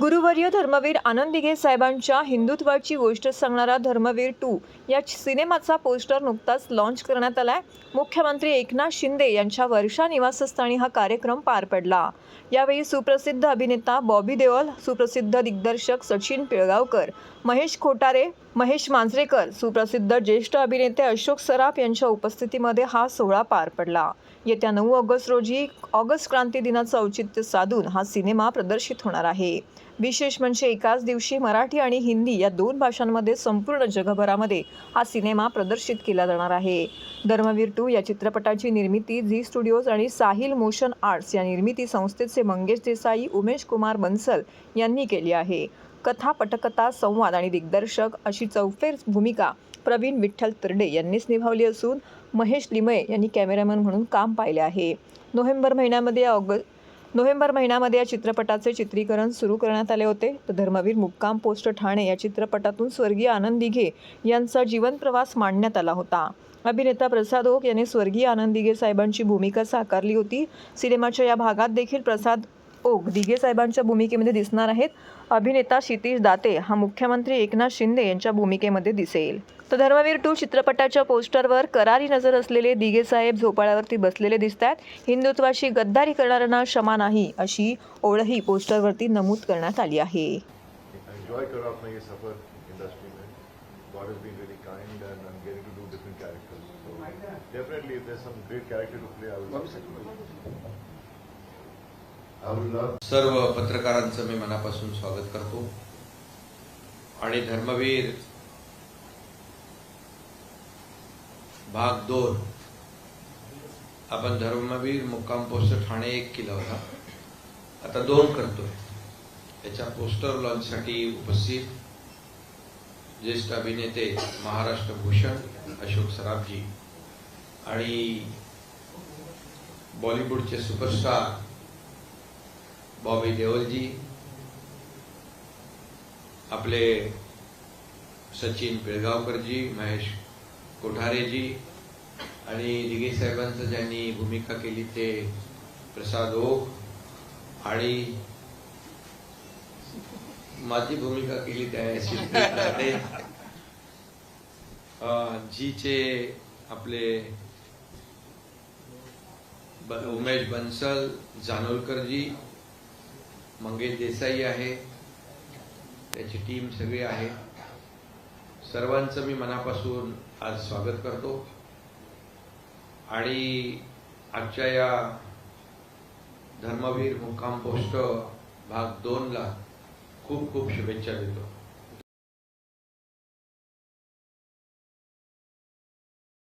गुरुवर्य धर्मवीर आनंद दिघे साहेबांच्या हिंदुत्वाची गोष्ट सांगणारा धर्मवीर टू या सिनेमाचा पोस्टर नुकताच लॉन्च करण्यात आलाय. मुख्यमंत्री एकनाथ शिंदे यांच्या वर्षा निवासस्थानी हा कार्यक्रम पार पडला. यावेळी सुप्रसिद्ध अभिनेता बॉबी देओल सुप्रसिद्ध दिग्दर्शक सचिन पिळगावकर महेश खोटारे महेश मांजरेकर सुप्रसिद्ध ज्येष्ठ अभिनेते अशोक सराफ यांच्या उपस्थितीमध्ये हा सोहळा पार पडला. येत्या नऊ ऑगस्ट रोजी ऑगस्ट क्रांती दिनाचं औचित्य साधून हा सिनेमा प्रदर्शित होणार आहे. विशेष म्हणजे एकाच दिवशी मराठी आणि हिंदी या दोन भाषांमध्ये संपूर्ण जगभरामध्ये हा सिनेमा प्रदर्शित केला जाणार आहे. धर्मवीर टू या चित्रपटाची निर्मिती झी स्टुडिओज आणि साहिल मोशन आर्ट्स या निर्मिती संस्थेचे मंगेश देसाई उमेश कुमार बन्सल यांनी केली आहे. कथा पटकथा संवाद आणि दिग्दर्शक अशी चौफेर भूमिका प्रवीण विठ्ठल तरडे यांनीच निभावली असून महेश लिमये यांनी कॅमेरामॅन म्हणून काम पाहिले आहे. नोव्हेंबर महिन्यामध्ये ऑग नोव्हेंबर महिन्यामध्ये या चित्रपटाचे चित्रीकरण सुरू करण्यात आले होते. तर धर्मवीर मुक्काम पोस्ट ठाणे या चित्रपटातून स्वर्गीय आनंद दिघे यांचा जीवनप्रवास मांडण्यात आला होता. अभिनेता प्रसाद ओक यांनी स्वर्गीय आनंद दिघे साहेबांची भूमिका साकारली होती. सिनेमाच्या या भागात देखील प्रसाद ओक दिघे साहेबांच्या भूमिकेमध्ये दिसणार आहेत. अभिनेता क्षितिश दाते हा मुख्यमंत्री एकनाथ शिंदे यांच्या भूमिकेमध्ये दिसेल. तर धर्मवीर टू चित्रपटाच्या पोस्टरवर करारी नजर असलेले दिघे साहेब झोपाळ्यावरती बसलेले दिसत आहेत हिंदुत्वाशी गद्दारी करणाऱ्यांना क्षमा नाही अशी ओळही पोस्टरवरती नमूद करण्यात आली आहे. एन्जॉय करो अपना ये सफ़र इंडस्ट्री में God is been very kind and I am getting to do different characters so definitely if there some great character to play I will I would love सर्व पत्रकारांचं मी मनापासून स्वागत करतो. आणि धर्मवीर भाग दोन. आपण धर्मवीर मुक्काम पोस्टर ठाणे एक केला होता. आता दोन करतोय. याच्या पोस्टर लॉन्चसाठी उपस्थित ज्येष्ठ अभिनेते महाराष्ट्र भूषण अशोक सराफजी आणि बॉलिवूडचे सुपरस्टार बॉबी देओलजी आपले सचिन पिळगावकरजी महेश कोठारेजी आणि दिघे साहेबांचं ज्यांनी भूमिका केली ते प्रसाद ओक आणि माझी भूमिका केली त्या जीचे आपले उमेश बन्सल जानोलकरजी मंगेश देसाई आहे. त्याची टीम सगळी आहे. सर्वांचं मी मनापासून आज स्वागत करतो. आणि आजच्या या धर्मवीर मुक्काम पोस्ट भाग दोनला खूप खूप शुभेच्छा देतो.